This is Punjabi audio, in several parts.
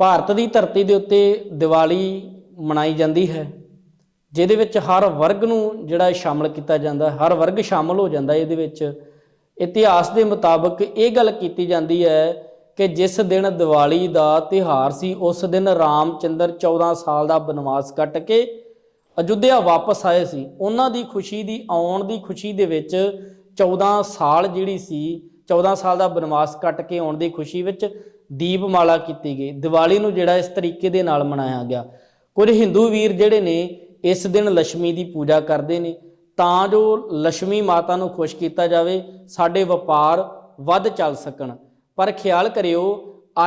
ਭਾਰਤ ਦੀ ਧਰਤੀ ਦੇ ਉੱਤੇ ਦੀਵਾਲੀ ਮਨਾਈ ਜਾਂਦੀ ਹੈ, ਜਿਹਦੇ ਵਿੱਚ ਹਰ ਵਰਗ ਨੂੰ ਜਿਹੜਾ ਇਹ ਸ਼ਾਮਲ ਕੀਤਾ ਜਾਂਦਾ, ਹਰ ਵਰਗ ਸ਼ਾਮਲ ਹੋ ਜਾਂਦਾ ਇਹਦੇ ਵਿੱਚ। ਇਤਿਹਾਸ ਦੇ ਮੁਤਾਬਕ ਇਹ ਗੱਲ ਕੀਤੀ ਜਾਂਦੀ ਹੈ ਕਿ ਜਿਸ ਦਿਨ ਦੀਵਾਲੀ ਦਾ ਤਿਉਹਾਰ ਸੀ, ਉਸ ਦਿਨ ਰਾਮਚੰਦਰ 14 ਸਾਲ ਦਾ ਬਨਵਾਸ ਕੱਟ ਕੇ ਅਯੁੱਧਿਆ ਵਾਪਸ ਆਏ ਸੀ। ਉਹਨਾਂ ਦੀ ਖੁਸ਼ੀ ਦੀ, ਆਉਣ ਦੀ ਖੁਸ਼ੀ ਦੇ ਵਿੱਚ 14 ਸਾਲ ਜਿਹੜੀ ਸੀ 14 ਸਾਲ ਦਾ ਬਨਵਾਸ ਕੱਟ ਕੇ ਆਉਣ ਦੀ ਖੁਸ਼ੀ ਵਿੱਚ ਦੀਪਮਾਲਾ ਕੀਤੀ ਗਈ। ਦੀਵਾਲੀ ਨੂੰ ਜਿਹੜਾ ਇਸ ਤਰੀਕੇ ਦੇ ਨਾਲ ਮਨਾਇਆ ਗਿਆ। ਕੁਝ ਹਿੰਦੂ ਵੀਰ ਜਿਹੜੇ ਨੇ, ਇਸ ਦਿਨ ਲక్ష్ਮੀ ਦੀ ਪੂਜਾ ਕਰਦੇ ਨੇ। ਤਾਂ ਜੋ ਲక్ష్ਮੀ ਮਾਤਾ ਨੂੰ ਖੁਸ਼ ਕੀਤਾ ਜਾਵੇ, ਸਾਡੇ ਵਪਾਰ ਵੱਧ ਚੱਲ ਸਕਣ। ਪਰ ਖਿਆਲ ਕਰਿਓ,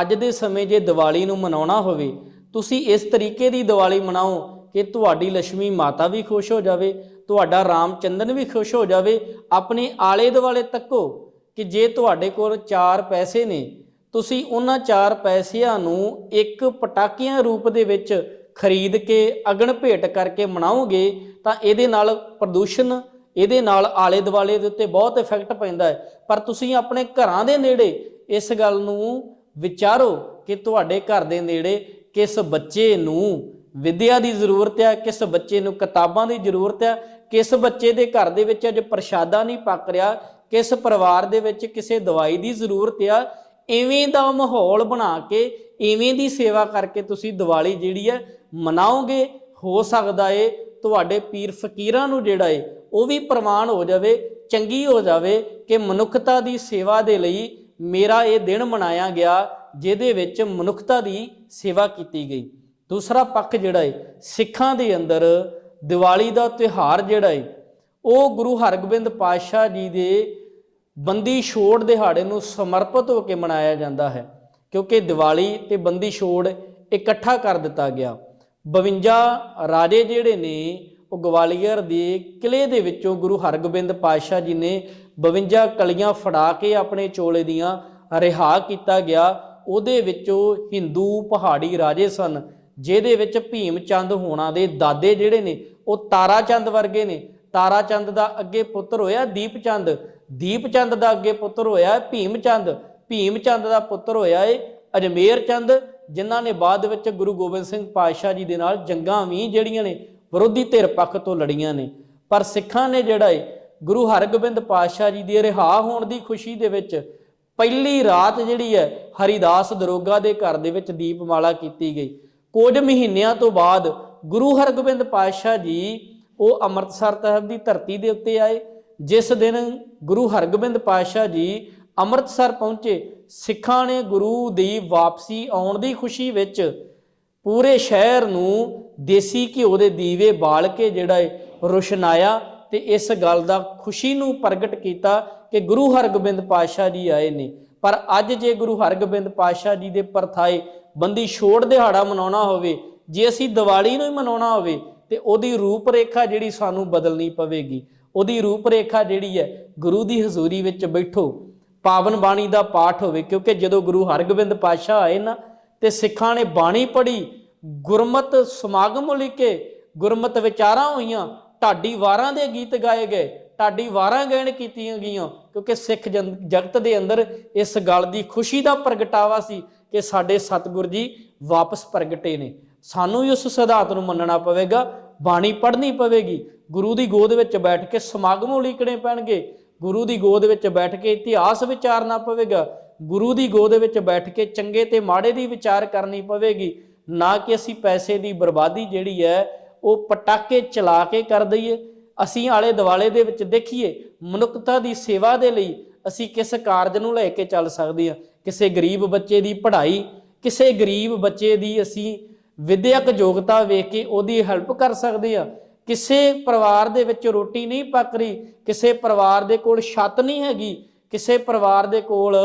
ਅੱਜ ਦੇ ਸਮੇਂ ਜੇ ਦੀਵਾਲੀ ਨੂੰ ਮਨਾਉਣਾ ਹੋਵੇ, ਤੁਸੀਂ ਇਸ ਤਰੀਕੇ ਦੀ ਦੀਵਾਲੀ ਮਨਾਓ ਕਿ ਤੁਹਾਡੀ ਲక్ష్ਮੀ ਮਾਤਾ ਵੀ ਖੁਸ਼ ਹੋ ਜਾਵੇ, ਤੁਹਾਡਾ ਰਾਮ ਚੰਦਨ ਵੀ ਖੁਸ਼ ਹੋ ਜਾਵੇ। ਆਪਣੇ ਆਲੇ ਦੁਆਲੇ ਤੱਕੋ ਕਿ ਜੇ ਤੁਹਾਡੇ ਕੋਲ 4 ਪੈਸੇ ਨੇ ਤੁਸੀਂ ਉਹਨਾਂ 4 ਪੈਸਿਆਂ ਨੂੰ ਇੱਕ ਪਟਾਕਿਆਂ ਰੂਪ ਦੇ ਵਿੱਚ ਖਰੀਦ ਕੇ ਅਗਨ ਭੇਟ ਕਰਕੇ ਮਨਾਓਗੇ, ਤਾਂ ਇਹਦੇ ਨਾਲ ਪ੍ਰਦੂਸ਼ਣ, ਇਹਦੇ ਨਾਲ ਆਲੇ ਦੁਆਲੇ ਦੇ ਉੱਤੇ ਬਹੁਤ ਇਫੈਕਟ ਪੈਂਦਾ ਹੈ। ਪਰ ਤੁਸੀਂ ਆਪਣੇ ਘਰਾਂ ਦੇ ਨੇੜੇ ਇਸ ਗੱਲ ਨੂੰ ਵਿਚਾਰੋ ਕਿ ਤੁਹਾਡੇ ਘਰ ਦੇ ਨੇੜੇ ਕਿਸ ਬੱਚੇ ਨੂੰ ਵਿਦਿਆ ਦੀ ਜ਼ਰੂਰਤ ਹੈ, ਕਿਸ ਬੱਚੇ ਨੂੰ ਕਿਤਾਬਾਂ ਦੀ ਜ਼ਰੂਰਤ ਹੈ, ਕਿਸ ਬੱਚੇ ਦੇ ਘਰ ਦੇ ਵਿੱਚ ਅੱਜ ਪ੍ਰਸ਼ਾਦਾ ਨਹੀਂ ਪੱਕ ਰਿਹਾ, ਕਿਸ ਪਰਿਵਾਰ ਦੇ ਵਿੱਚ ਕਿਸੇ ਦਵਾਈ ਦੀ ਜ਼ਰੂਰਤ ਆ ਇਵੇਂ ਦਾ ਮਾਹੌਲ ਬਣਾ ਕੇ ਇਵੇਂ ਦੀ ਸੇਵਾ ਕਰਕੇ ਤੁਸੀਂ ਦੀਵਾਲੀ ਜਿਹੜੀ ਹੈ ਮਨਾਓਗੇ, ਹੋ ਸਕਦਾ ਏ ਤੁਹਾਡੇ ਪੀਰ ਫਕੀਰਾਂ ਨੂੰ ਜਿਹੜਾ ਏ, ਉਹ ਵੀ ਪ੍ਰਮਾਣ ਹੋ ਜਾਵੇ, ਚੰਗੀ ਹੋ ਜਾਵੇ ਕਿ ਮਨੁੱਖਤਾ ਦੀ ਸੇਵਾ ਦੇ ਲਈ ਮੇਰਾ ਇਹ ਦਿਨ ਮਨਾਇਆ ਗਿਆ, ਜਿਹਦੇ ਵਿੱਚ ਮਨੁੱਖਤਾ ਦੀ ਸੇਵਾ ਕੀਤੀ ਗਈ। ਦੂਸਰਾ ਪੱਖ ਜਿਹੜਾ ਏ, ਸਿੱਖਾਂ ਦੇ ਅੰਦਰ ਦੀਵਾਲੀ ਦਾ ਤਿਉਹਾਰ ਜਿਹੜਾ ਏ, ਉਹ ਗੁਰੂ ਹਰਗੋਬਿੰਦ ਪਾਤਸ਼ਾਹ ਜੀ ਦੇ ਬੰਦੀ ਛੋੜ ਦਿਹਾੜੇ ਨੂੰ ਸਮਰਪਿਤ ਹੋ ਕੇ ਮਨਾਇਆ ਜਾਂਦਾ ਹੈ, ਕਿਉਂਕਿ ਦੀਵਾਲੀ ਤੇ ਬੰਦੀ ਛੋੜ ਇਕੱਠਾ ਕਰ ਦਿੱਤਾ ਗਿਆ। 52 ਰਾਜੇ ਜਿਹੜੇ ਨੇ, ਉਹ ਗਵਾਲੀਅਰ ਦੇ ਕਿਲੇ ਦੇ ਵਿੱਚੋਂ ਗੁਰੂ ਹਰਗੋਬਿੰਦ ਪਾਤਸ਼ਾਹ ਜੀ ਨੇ 52 ਕਲੀਆਂ ਫੜਾ ਕੇ ਆਪਣੇ ਚੋਲੇ ਦੀਆਂ ਰਿਹਾ ਕੀਤਾ ਗਿਆ। ਉਹਦੇ ਵਿੱਚੋਂ ਹਿੰਦੂ ਪਹਾੜੀ ਰਾਜੇ ਸਨ, ਜਿਹਦੇ ਵਿੱਚ ਭੀਮ ਚੰਦ ਹੋਣਾ ਦੇ ਦਾਦੇ ਜਿਹੜੇ ਨੇ, ਉਹ ਤਾਰਾ ਚੰਦ ਵਰਗੇ ਨੇ। ਤਾਰਾ ਚੰਦ ਦਾ ਅੱਗੇ ਪੁੱਤਰ ਹੋਇਆ ਦੀਪ ਚੰਦ ਦੀਪ ਚੰਦ ਦਾ ਅੱਗੇ ਪੁੱਤਰ ਹੋਇਆ ਭੀਮ ਚੰਦ ਭੀਮ ਚੰਦ ਦਾ ਪੁੱਤਰ ਹੋਇਆ ਏ ਅਜਮੇਰ ਚੰਦ ਜਿਨ੍ਹਾਂ ਨੇ ਬਾਅਦ ਵਿੱਚ ਗੁਰੂ ਗੋਬਿੰਦ ਸਿੰਘ ਪਾਤਸ਼ਾਹ ਜੀ ਦੇ ਨਾਲ ਜੰਗਾਂ ਵੀ ਜਿਹੜੀਆਂ ਨੇ ਵਿਰੋਧੀ ਧਿਰ ਪੱਖ ਤੋਂ ਲੜੀਆਂ ਨੇ। ਪਰ ਸਿੱਖਾਂ ਨੇ ਜਿਹੜਾ ਏ ਗੁਰੂ ਹਰਗੋਬਿੰਦ ਪਾਤਸ਼ਾਹ ਜੀ ਦੇ ਰਿਹਾ ਹੋਣ ਦੀ ਖੁਸ਼ੀ ਦੇ ਵਿੱਚ ਪਹਿਲੀ ਰਾਤ ਜਿਹੜੀ ਹੈ ਹਰੀਦਾਸ ਦਰੋਗਾ ਦੇ ਘਰ ਦੇ ਵਿੱਚ ਦੀਪਮਾਲਾ ਕੀਤੀ ਗਈ। ਕੁਝ ਮਹੀਨਿਆਂ ਤੋਂ ਬਾਅਦ ਗੁਰੂ ਹਰਗੋਬਿੰਦ ਪਾਤਸ਼ਾਹ ਜੀ ਉਹ ਅੰਮ੍ਰਿਤਸਰ ਸਾਹਿਬ ਦੀ ਧਰਤੀ ਦੇ ਉੱਤੇ ਆਏ। ਜਿਸ ਦਿਨ ਗੁਰੂ ਹਰਗੋਬਿੰਦ ਪਾਤਸ਼ਾਹ ਜੀ ਅੰਮ੍ਰਿਤਸਰ ਪਹੁੰਚੇ, ਸਿੱਖਾਂ ਨੇ ਗੁਰੂ ਦੀ ਵਾਪਸੀ ਆਉਣ ਦੀ ਖੁਸ਼ੀ ਵਿੱਚ ਪੂਰੇ ਸ਼ਹਿਰ ਨੂੰ ਦੇਸੀ ਘਿਓ ਦੇ ਦੀਵੇ ਬਾਲ ਕੇ ਜਿਹੜਾ ਹੈ ਰੁਸ਼ਨਾਇਆ ਤੇ ਇਸ ਗੱਲ ਦਾ ਖੁਸ਼ੀ ਨੂੰ ਪ੍ਰਗਟ ਕੀਤਾ ਕਿ ਗੁਰੂ ਹਰਗੋਬਿੰਦ ਪਾਤਸ਼ਾਹ ਜੀ ਆਏ ਨੇ। ਪਰ ਅੱਜ ਜੇ ਗੁਰੂ ਹਰਗੋਬਿੰਦ ਪਾਤਸ਼ਾਹ ਜੀ ਦੇ ਪਰਥਾਏ ਬੰਦੀ ਛੋੜ ਦਿਹਾੜਾ ਮਨਾਉਣਾ ਹੋਵੇ, ਜੇ ਅਸੀਂ ਦੀਵਾਲੀ ਨੂੰ ਹੀ ਮਨਾਉਣਾ ਹੋਵੇ ਤੇ ਉਹਦੀ ਰੂਪ ਰੇਖਾ ਜਿਹੜੀ ਸਾਨੂੰ ਬਦਲਣੀ ਪਵੇਗੀ। ਉਹਦੀ ਰੂਪ ਰੇਖਾ ਜਿਹੜੀ ਹੈ, ਗੁਰੂ ਦੀ ਹਜ਼ੂਰੀ ਵਿੱਚ ਬੈਠੋ। ਪਾਵਨ ਬਾਣੀ ਦਾ ਪਾਠ ਹੋਵੇ, ਕਿਉਂਕਿ ਜਦੋਂ ਗੁਰੂ ਹਰਗੋਬਿੰਦ ਪਾਤਸ਼ਾਹ ਆਏ ਨਾ, ਤੇ ਸਿੱਖਾਂ ਨੇ ਬਾਣੀ ਪੜ੍ਹੀ, ਗੁਰਮਤ ਸਮਾਗਮ ਲਿਖੇ ਗੁਰਮਤ ਵਿਚਾਰਾਂ ਹੋਈਆਂ, ਢਾਡੀ ਵਾਰਾਂ ਦੇ ਗੀਤ ਗਾਏ ਗਏ, ਢਾਡੀ ਵਾਰਾਂ ਗਾਇਨ ਕੀਤੀਆਂ ਗਈਆਂ, ਕਿਉਂਕਿ ਸਿੱਖ ਜਨ- ਜਗਤ ਦੇ ਅੰਦਰ ਇਸ ਗੱਲ ਦੀ ਖੁਸ਼ੀ ਦਾ ਪ੍ਰਗਟਾਵਾ ਸੀ ਕਿ ਸਾਡੇ ਸਤਿਗੁਰ ਜੀ ਵਾਪਸ ਪ੍ਰਗਟੇ ਨੇ। ਸਾਨੂੰ ਵੀ ਉਸ ਸਿਧਾਂਤ ਨੂੰ ਮੰਨਣਾ ਪਵੇਗਾ, ਬਾਣੀ ਪੜ੍ਹਨੀ ਪਵੇਗੀ। ਗੁਰੂ ਦੀ ਗੋਦ ਵਿੱਚ ਬੈਠ ਕੇ ਸਮਾਗਮ ਉਲੀਕਣੇ ਪੈਣਗੇ? ਗੁਰੂ ਦੀ ਗੋਦ ਵਿੱਚ ਬੈਠ ਕੇ ਇਤਿਹਾਸ ਵਿਚਾਰਨਾ ਪਵੇਗਾ। ਗੁਰੂ ਦੀ ਗੋਦ ਵਿੱਚ ਬੈਠ ਕੇ ਚੰਗੇ ਤੇ ਮਾੜੇ ਦੀ ਵਿਚਾਰ ਕਰਨੀ ਪਵੇਗੀ। ਨਾ ਕਿ ਅਸੀਂ ਪੈਸੇ ਦੀ ਬਰਬਾਦੀ ਜਿਹੜੀ ਹੈ, ਉਹ ਪਟਾਕੇ ਚਲਾ ਕੇ ਕਰ ਦਈਏ। ਅਸੀਂ ਆਲੇ ਦਿਵਾਲੇ ਦੇ ਵਿੱਚ ਦੇਖੀਏ, ਮਨੁੱਖਤਾ ਦੀ ਸੇਵਾ ਦੇ ਲਈ ਅਸੀਂ ਕਿਸ ਕਾਰਜ ਨੂੰ ਲੈ ਕੇ ਚੱਲ ਸਕਦੇ ਹਾਂ? ਕਿਸੇ ਗਰੀਬ ਬੱਚੇ ਦੀ ਪੜ੍ਹਾਈ, ਕਿਸੇ ਗਰੀਬ ਬੱਚੇ ਦੀ ਅਸੀਂ ਵਿਦਿਅਕ ਯੋਗਤਾ ਵੇਖ ਕੇ ਉਹਦੀ ਹੈਲਪ ਕਰ ਸਕਦੇ ਹਾਂ ਕਿਸੇ ਪਰਿਵਾਰ ਦੇ ਵਿੱਚ ਰੋਟੀ ਨਹੀਂ ਪੱਕ ਰਹੀ, ਕਿਸੇ ਪਰਿਵਾਰ ਦੇ ਕੋਲ ਛੱਤ ਨਹੀਂ ਹੈਗੀ, ਕਿਸੇ ਪਰਿਵਾਰ ਦੇ ਕੋਲ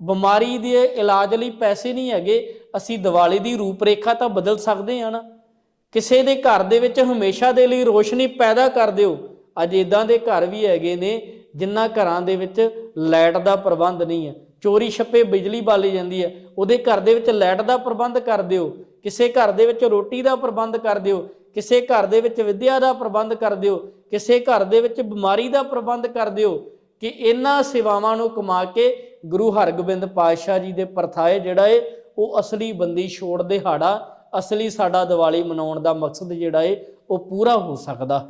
ਬਿਮਾਰੀ ਦੇ ਇਲਾਜ ਲਈ ਪੈਸੇ ਨਹੀਂ ਹੈਗੇ, ਅਸੀਂ ਦੀਵਾਲੀ ਦੀ ਰੂਪਰੇਖਾ ਤਾਂ ਬਦਲ ਸਕਦੇ ਹਾਂ ਨਾ। ਕਿਸੇ ਦੇ ਘਰ ਦੇ ਵਿੱਚ ਹਮੇਸ਼ਾ ਦੇ ਲਈ ਰੋਸ਼ਨੀ ਪੈਦਾ ਕਰ ਦਿਓ। ਅੱਜ ਇਦਾਂ ਦੇ ਘਰ ਵੀ ਹੈਗੇ ਨੇ ਜਿਨ੍ਹਾਂ ਘਰਾਂ ਦੇ ਵਿੱਚ ਲਾਈਟ ਦਾ ਪ੍ਰਬੰਧ ਨਹੀਂ ਹੈ। ਚੋਰੀ ਛੱਪੇ ਬਿਜਲੀ ਬਾਲੀ ਜਾਂਦੀ ਹੈ। ਉਹਦੇ ਘਰ ਦੇ ਵਿੱਚ ਲਾਈਟ ਦਾ ਪ੍ਰਬੰਧ ਕਰ ਦਿਓ। ਕਿਸੇ ਘਰ ਦੇ ਵਿੱਚ ਰੋਟੀ ਦਾ ਪ੍ਰਬੰਧ ਕਰ ਦਿਓ, ਕਿਸੇ ਘਰ ਦੇ ਵਿੱਚ ਵਿੱਦਿਆ ਦਾ ਪ੍ਰਬੰਧ ਕਰ ਦਿਓ, ਕਿਸੇ ਘਰ ਦੇ ਵਿੱਚ ਬਿਮਾਰੀ ਦਾ ਪ੍ਰਬੰਧ ਕਰ ਦਿਓ, ਕਿ ਇਹਨਾਂ ਸੇਵਾਵਾਂ ਨੂੰ ਕਮਾ ਕੇ ਗੁਰੂ ਹਰਗੋਬਿੰਦ ਪਾਤਸ਼ਾਹ ਜੀ ਦੇ ਪਰਥਾਏ ਜਿਹੜਾ ਏ, ਉਹ ਅਸਲੀ ਬੰਦੀ ਛੋੜ ਦਿਹਾੜਾ, ਅਸਲੀ ਸਾਡਾ ਦੀਵਾਲੀ ਮਨਾਉਣ ਦਾ ਮਕਸਦ ਜਿਹੜਾ ਏ, ਉਹ ਪੂਰਾ ਹੋ ਸਕਦਾ ਹੈ।